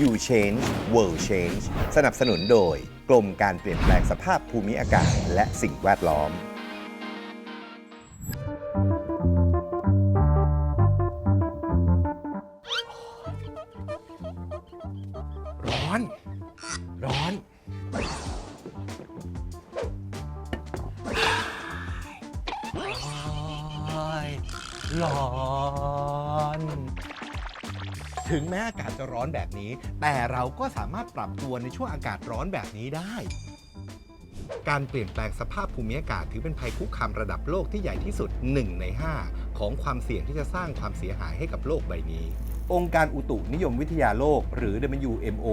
You Change World Change สนับสนุนโดย กรมการเปลี่ยนแปลงสภาพภูมิอากาศและสิ่งแวดล้อม ร้อน ร้อนโอ้ยร้อน ถึงแม้อากาศจะร้อนแบบนี้ แต่เราก็สามารถปรับตัวในช่วงอากาศร้อนแบบนี้ได้ การเปลี่ยนแปลงสภาพภูมิอากาศถือเป็นภัยคุกคามระดับโลกที่ใหญ่ที่สุด 1 ใน 5 ของความเสี่ยงที่จะสร้างความเสียหายให้กับโลกใบนี้องค์การอุตุนิยมวิทยาโลก หรือ WMO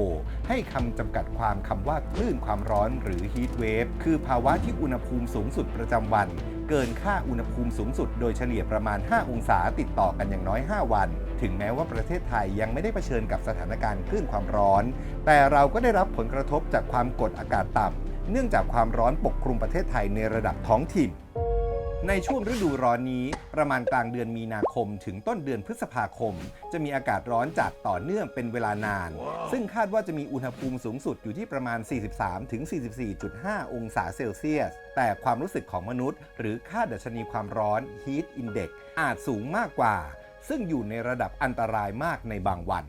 ให้คำจำกัดความคำว่าคลื่นความร้อนหรือ heat wave คือภาวะที่อุณหภูมิสูงสุดประจำวัน เกินค่าอุณหภูมิสูงสุดโดยเฉลี่ยประมาณ 5 องศาติดต่อกันอย่างน้อย 5 วัน ถึงแม้ว่าประเทศไทยยังไม่ได้เผชิญกับสถานการณ์คลื่นความร้อน แต่เราก็ได้รับผลกระทบจากความกดอากาศต่ำเนื่องจากความร้อนปกคลุมประเทศไทยในระดับท้องถิ่น ในช่วงฤดูร้อนนี้ ประมาณกลางเดือนมีนาคม ถึงต้นเดือนพฤษภาคม จะมีอากาศร้อนจัดต่อเนื่องเป็นเวลานาน ซึ่งคาดว่าจะมีอุณหภูมิสูงสุดอยู่ที่ประมาณ 43-44.5 องศาเซลเซียสแต่ความรู้สึกของมนุษย์ หรือค่าดัชนีความร้อน Heat Index อาจสูงมากกว่า ซึ่งอยู่ในระดับอันตรายมากในบางวัน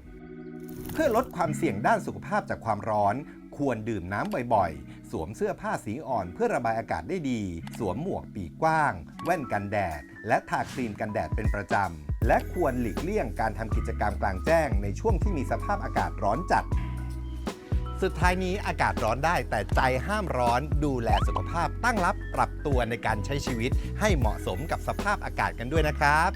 เพื่อลดความเสี่ยงด้านสุขภาพจากความร้อน ควรดื่มน้ำบ่อยๆ สวมเสื้อผ้าสีอ่อนเพื่อระบายอากาศได้ดี สวมหมวกปีกกว้าง แว่นกันแดด และทาครีมกันแดดเป็นประจำ และควรหลีกเลี่ยงการทำกิจกรรมกลางแจ้งในช่วงที่มีสภาพอากาศร้อนจัดสุดท้ายนี้อากาศร้อนได้แต่ใจห้ามร้อนดูแลสุขภาพตั้งรับปรับตัวในการใช้ชีวิตให้เหมาะสมกับสภาพอากาศกันด้วยนะครับ